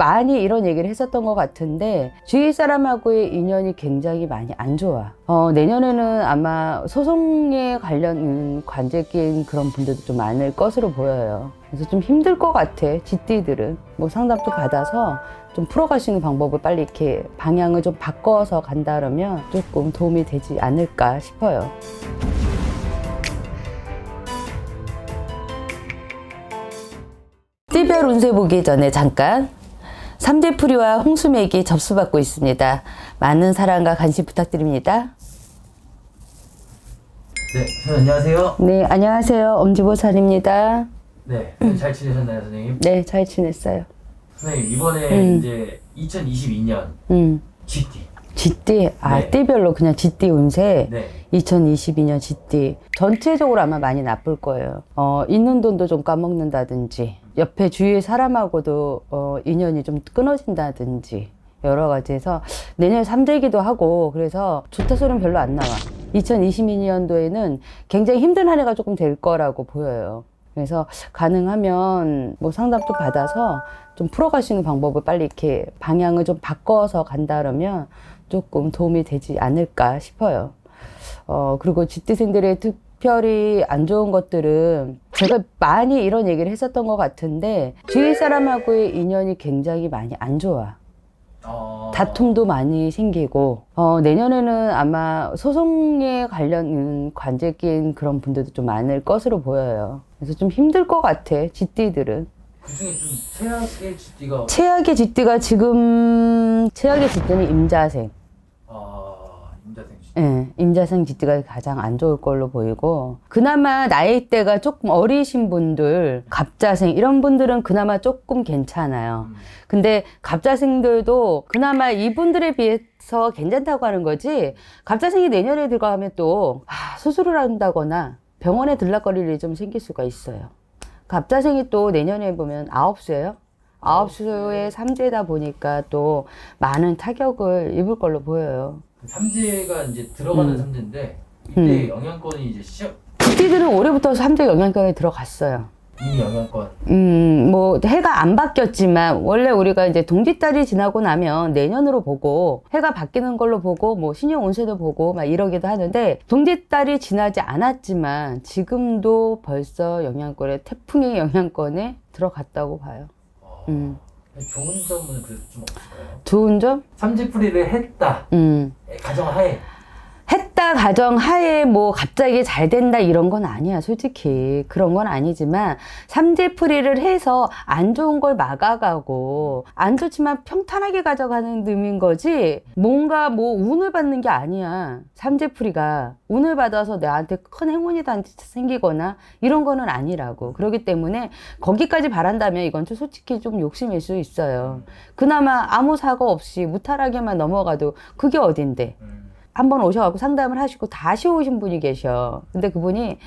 많이 이런 얘기를 했었던 것 같은데 주위 사람하고의 인연이 굉장히 많이 안 좋아. 어, 내년에는 아마 소송에 관련 음, 관계 낀 그런 분들도 좀 많을 것으로 보여요. 그래서 좀 힘들 것 같아. 쥐띠들은 뭐 상담도 받아서 좀 풀어갈 수 있는 방법을 빨리 이렇게 방향을 좀 바꿔서 간다 그러면 조금 도움이 되지 않을까 싶어요. 띠별 운세 보기 전에 잠깐 삼재풀이와 홍수맥이 접수받고 있습니다. 많은 사랑과 관심 부탁드립니다. 네, 선생님 안녕하세요. 네, 안녕하세요. 엄지보살입니다. 네, 선생님 잘 지내셨나요, 선생님? 네, 잘 지냈어요. 선생님 이번에 음. 이제 2022년 음, GT. 쥐띠, 아, 네. 띠별로 그냥 쥐띠 운세. 네, 2022년 쥐띠 전체적으로 아마 많이 나쁠 거예요. 어, 있는 돈도 좀 까먹는다든지 옆에 주위 사람하고도 어, 인연이 좀 끊어진다든지 여러 가지에서 내년 삼재기도 하고 그래서 좋다 소리는 별로 안 나와. 2022년도에는 굉장히 힘든 한 해가 조금 될 거라고 보여요. 그래서 가능하면 뭐 상담도 받아서 좀 풀어갈 수 있는 방법을 빨리 이렇게 방향을 좀 바꿔서 간다 그러면 조금 도움이 되지 않을까 싶어요. 어, 그리고 집디생들의 특별히 안 좋은 것들은 제가 많이 이런 얘기를 했었던 것 같은데 주위 사람하고의 인연이 굉장히 많이 안 좋아. 어... 다툼도 많이 생기고 어, 내년에는 아마 소송에 관련 음, 관계 낀 그런 분들도 좀 많을 것으로 보여요. 그래서 좀 힘들 것 같아, 쥐띠들은. 그 중에 좀 최악의 GT가 최악의 쥐띠가 지금 최악의 쥐띠는 임자생. 어... 임자생 GT. 예, 임자생 쥐띠가 가장 안 좋을 걸로 보이고 그나마 나이대가 조금 어리신 분들 갑자생 이런 분들은 그나마 조금 괜찮아요. 음. 근데 갑자생들도 그나마 이분들에 비해서 괜찮다고 하는 거지 갑자생이 내년에 들어가면 또 아, 수술을 한다거나 병원에 들락거릴 일이 좀 생길 수가 있어요. 갑자생이 또 내년에 보면 아홉 수예요. 아홉 수의 삼재다 보니까 또 많은 타격을 입을 걸로 보여요. 그 삼재가 이제 들어가는 음. 삼재인데 이때 영향권이 이제 시작 쥐띠들은 올해부터 삼재 영향권에 들어갔어요. 이미. 음, 뭐, 해가 안 바뀌었지만, 원래 우리가 이제 동짓달이 지나고 나면 내년으로 보고, 해가 바뀌는 걸로 보고, 뭐, 신용 운세도 보고, 막 이러기도 하는데, 동짓달이 지나지 않았지만, 지금도 벌써 영향권에, 태풍의 영향권에 들어갔다고 봐요. 어... 음. 좋은 점은 그래도 좀 없을까요? 좋은 점? 삼재풀이를 했다. 음. 가정하에 했다 가정 하에 뭐 갑자기 잘 된다 이런 건 아니야 솔직히. 그런 건 아니지만 삼재풀이를 해서 안 좋은 걸 막아가고 안 좋지만 평탄하게 가져가는 놈인 거지? 뭔가 뭐 운을 받는 게 아니야 삼재풀이가. 운을 받아서 나한테 큰 행운이 단- 생기거나 이런 거는 아니라고. 그렇기 때문에 거기까지 바란다면 이건 좀 솔직히 좀 욕심일 수 있어요. 그나마 아무 사고 없이 무탈하게만 넘어가도 그게 어딘데? 음. 한번 오셔갖고 상담을 하시고 다시 오신 분이 계셔. 근데 그분이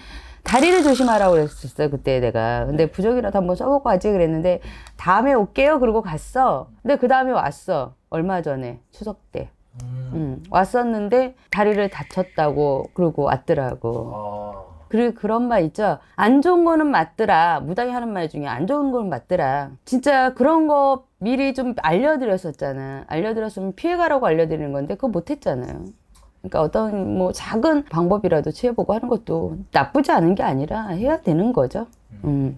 다리를 조심하라고 그랬었어요, 그때 내가. 근데 부적이라도 한번 써보고 가지 그랬는데, 다음에 올게요. 그러고 갔어. 근데 그 다음에 왔어. 얼마 전에, 추석 때. 음. 음, 왔었는데, 다리를 다쳤다고, 그러고 왔더라고. 어... 그리고 그런 말 있죠. 안 좋은 거는 맞더라. 무당이 하는 말 중에 안 좋은 거는 맞더라. 진짜 그런 거 미리 좀 알려드렸었잖아. 알려드렸으면 피해가라고 알려드리는 건데, 그거 못했잖아요. 그러니까 어떤 뭐 작은 방법이라도 취해보고 하는 것도 나쁘지 않은 게 아니라 해야 되는 거죠. 음.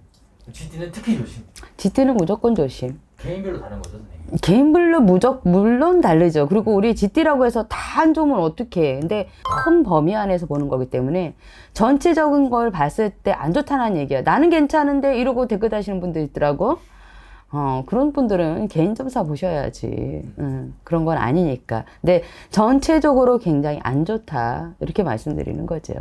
GT는 특히 조심. 쥐띠는 무조건 조심. 개인별로 다른 거죠, 선생님. 개인별로 무적 물론 다르죠. 그리고 우리 쥐띠라고 해서 다안 좋으면 어떡해. 근데 큰 범위 안에서 보는 거기 때문에 전체적인 걸 봤을 때 안 좋다는 얘기야. 나는 괜찮은데 이러고 댓글 다시는 분들 있더라고. 어, 그런 분들은 개인 점사 보셔야지. 음, 그런 건 아니니까. 근데 전체적으로 굉장히 안 좋다. 이렇게 말씀드리는 거죠.